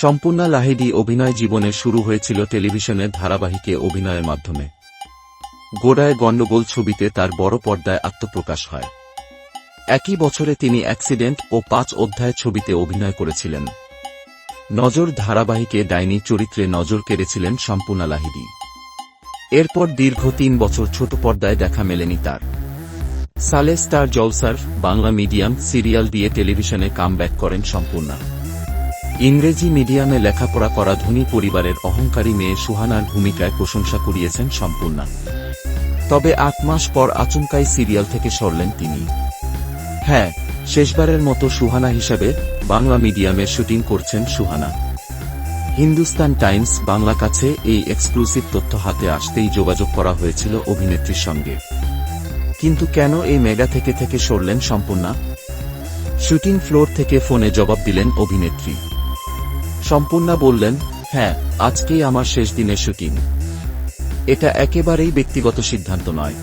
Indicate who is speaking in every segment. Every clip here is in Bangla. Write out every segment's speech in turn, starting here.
Speaker 1: সম্পূর্ণা লাহিড়ী অভিনয় জীবনের শুরু হয়েছিল টেলিভিশনের ধারাবাহিকে অভিনয়ের মাধ্যমে। গোড়ায় গণ্ডগোল ছবিতে তার বড় পর্দায় আত্মপ্রকাশ হয়। একই বছরে তিনি অ্যাক্সিডেন্ট ও পাঁচ অধ্যায় ছবিতে অভিনয় করেছিলেন। নজর ধারাবাহিকে ডাইনি চরিত্রে নজর কেড়েছিলেন সম্পূর্ণা লাহিড়ী। এরপর দীর্ঘ তিন বছর ছোট পর্দায় দেখা মেলেনি তার। সালে স্টার জলসার বাংলা মিডিয়াম সিরিয়াল দিয়ে টেলিভিশনে কামব্যাক করেন সম্পূর্ণা। ইংরেজি মিডিয়ামে লেখাপড়া করা ধনী পরিবারের অহংকারী মেয়ে সুহানার ভূমিকায় প্রশংসা কুড়িয়েছেন সম্পূর্ণা। তবে আট মাস পর আচমকাই সিরিয়াল থেকে সরলেন তিনি। হ্যাঁ শেষবারের মতো সুহানা হিসাবে বাংলা মিডিয়ামে শুটিং করছেন সুহানা। হিন্দুস্তান টাইমস বাংলা কাছে এই এক্সক্লুসিভ তথ্য হাতে আসতেই যোগাযোগ করা হয়েছিল অভিনেত্রীর সঙ্গে। কিন্তু কেন এই মেগা থেকে থেকে সরলেন সম্পূর্ণা? শুটিং ফ্লোর থেকে ফোনে জবাব দিলেন অভিনেত্রী। সম্পূর্ণা বললেন হ্যাঁ আজকেই আমার শেষ দিনের শুটিং। এটা একেবারেই ব্যক্তিগত সিদ্ধান্ত নয়।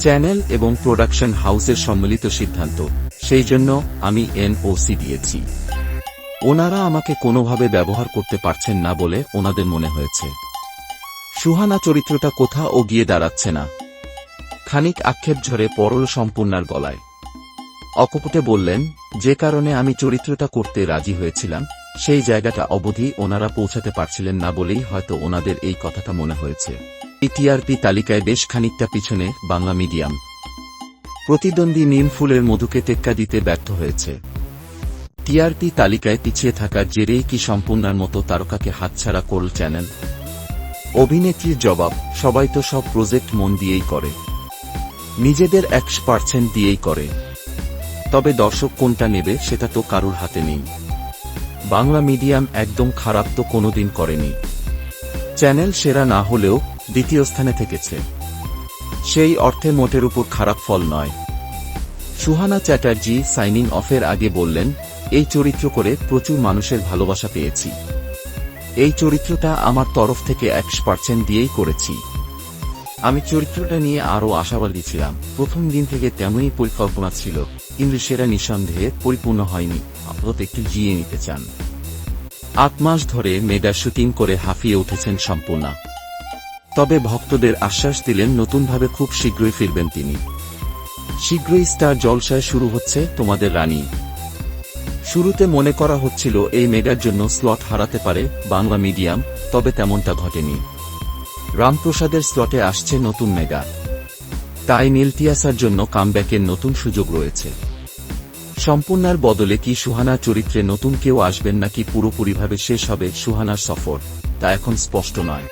Speaker 1: চ্যানেল এবং প্রোডাকশন হাউসের সম্মিলিত সিদ্ধান্ত, সেই জন্য আমি এনওসি দিয়েছি। ওনারা আমাকে কোনোভাবে ব্যবহার করতে পারছেন না বলে ওনাদের মনে হয়েছে। সুহানা চরিত্রটা কোথাও গিয়ে দাঁড়াচ্ছে না। খানিক আক্ষেপ ঝরে পরল সম্পূর্ণার গলায়। অকপটে বললেন, যে কারণে আমি চরিত্রটা করতে রাজি হয়েছিলাম সেই জায়গাটা অবধি ওনারা পৌঁছাতে পারছিলেন না বলেই হয়তো ওনাদের এই কথাটা মনে হয়েছে। এই টিআরপি তালিকায় বেশ খানিকটা পিছনে বাংলা মিডিয়াম। প্রতিদ্বন্দ্বী নিম ফুলের মধুকে টেক্কা দিতে ব্যর্থ হয়েছে। টিআরপি তালিকায় পিছিয়ে থাকার জেরেই কি সম্পূর্ণার মতো তারকাকে হাতছাড়া করল চ্যানেল। অভিনেত্রীর জবাব, সবাই তো সব প্রজেক্ট মন দিয়েই করে। নিজেদের একশো পার্সেন্ট দিয়েই করে। তবে দর্শক কোনটা নেবে সেটা তো কারুর হাতে নেই। বাংলা মিডিয়াম একদম খারাপ তো কোনোদিন করেনি। চ্যানেল সেরা না হলেও দ্বিতীয় স্থানে থেকেছে। সেই অর্থে মোটের উপর খারাপ ফল নয়। সুহানা চ্যাটার্জি সাইনিং অফের আগে বললেন, এই চরিত্র করে প্রচুর মানুষের ভালোবাসা পেয়েছি। এই চরিত্রটা আমার তরফ থেকে একশ পার্সেন্ট দিয়েই করেছি। আমি চরিত্রটা নিয়ে আরও আশাবাদী ছিলাম। প্রথম দিন থেকে তেমনই পরিকল্পনা ছিল। কিন্তু সেটা নিঃসন্দেহে পরিপূর্ণ হয়নি, আপাতত একটু জিয়ে নিতে চান। আট মাস ধরে মেগা শুটিং করে হাঁফিয়ে উঠেছেন সম্পূর্ণা। তবে ভক্তদের আশ্বাস দিলেন নতুনভাবে খুব শীঘ্রই ফিরবেন তিনি। শীঘ্রই স্টার জলসায় শুরু হচ্ছে তোমাদের রানী। শুরুতে মনে করা হচ্ছিল এই মেগার জন্য স্লট হারাতে পারে বাংলা মিডিয়াম, তবে তেমনটা ঘটেনি। রামপ্রসাদের স্লটে আসছে নতুন মেগা। তাই নেলতিয়াসার জন্য কামব্যাকের নতুন সুযোগ রয়েছে। সম্পূর্ণার বদলে কি সুহানা চরিত্রে নতুন কেউ আসবেন নাকি পুরোপুরিভাবে শেষ হবে সুহানার সফর, তা এখন স্পষ্ট নয়।